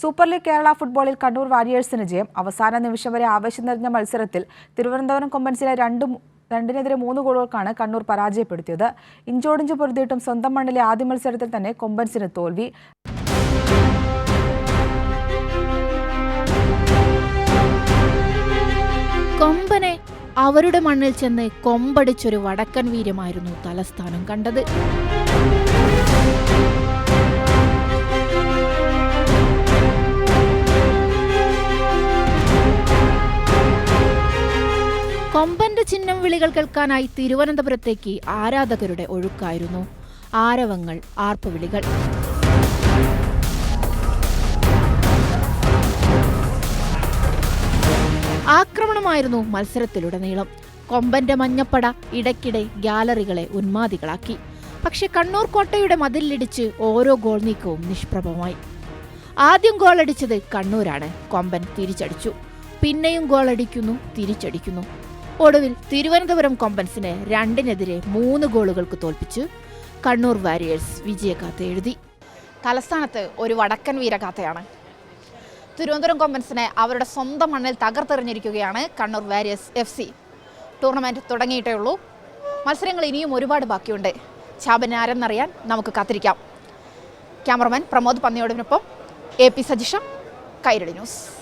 Super league Kerala ഫുട്ബോളിൽ കണ്ണൂർ വാരിയേഴ്സിന് ജയം. അവസാന നിമിഷം വരെ ആവേശം നിറഞ്ഞ മത്സരത്തിൽ തിരുവനന്തപുരം കൊമ്പൻസിലെ രണ്ടും രണ്ടിനെതിരെ മൂന്ന് ഗോളുകൾക്കാണ് കണ്ണൂർ പരാജയപ്പെടുത്തിയത്. ഇഞ്ചോടിഞ്ച് പൊരുതിയിട്ടും സ്വന്തം മണ്ണിലെ ആദ്യ മത്സരത്തിൽ തന്നെ കൊമ്പൻസിന് തോൽവി. കൊമ്പനെ അവരുടെ മണ്ണിൽ ചെന്ന് കൊമ്പടിച്ചൊരു വടക്കൻ വീര്യമായിരുന്നു തലസ്ഥാനം കണ്ടത്. കൊമ്പന്റെ ചിഹ്നം വിളികൾ കേൾക്കാനായി തിരുവനന്തപുരത്തേക്ക് ആരാധകരുടെ ഒഴുക്കായിരുന്നു. ആരവങ്ങൾ ആർപ്പുവിളികൾ. ആക്രമണമായിരുന്നു മത്സരത്തിലുടനീളം. കൊമ്പന്റെ മഞ്ഞപ്പട ഇടയ്ക്കിടെ ഗ്യാലറികളെ ഉന്മാദികളാക്കി. പക്ഷെ കണ്ണൂർ കോട്ടയുടെ മതിലിടിച്ച് ഓരോ ഗോൾ നീക്കവും നിഷ്പ്രഭമായി. ആദ്യം ഗോളടിച്ചത് കണ്ണൂരാണ്. കൊമ്പൻ തിരിച്ചടിച്ചു. പിന്നെയും ഗോളടിക്കുന്നു തിരിച്ചടിക്കുന്നു. ഒടുവിൽ തിരുവനന്തപുരം കോമ്പൻസിനെ രണ്ടിനെതിരെ മൂന്ന് ഗോളുകൾക്ക് തോൽപ്പിച്ചു കണ്ണൂർ വാരിയേഴ്സ് വിജയഗാഥ എഴുതി. തലസ്ഥാനത്ത് ഒരു വടക്കൻ വീരഗാഥയാണ്. തിരുവനന്തപുരം കോമ്പൻസിനെ അവരുടെ സ്വന്തം മണ്ണിൽ തകർത്തെറിഞ്ഞിരിക്കുകയാണ് Kannur Warriors F C. Tournament തുടങ്ങിയിട്ടേ ഉള്ളൂ. മത്സരങ്ങൾ ഇനിയും ഒരുപാട് ബാക്കിയുണ്ട്. ചാപനാരെന്നറിയാൻ നമുക്ക് കാത്തിരിക്കാം. Cameraman Pramod പന്നിയോടിനൊപ്പം A P Sajisha Kairali news.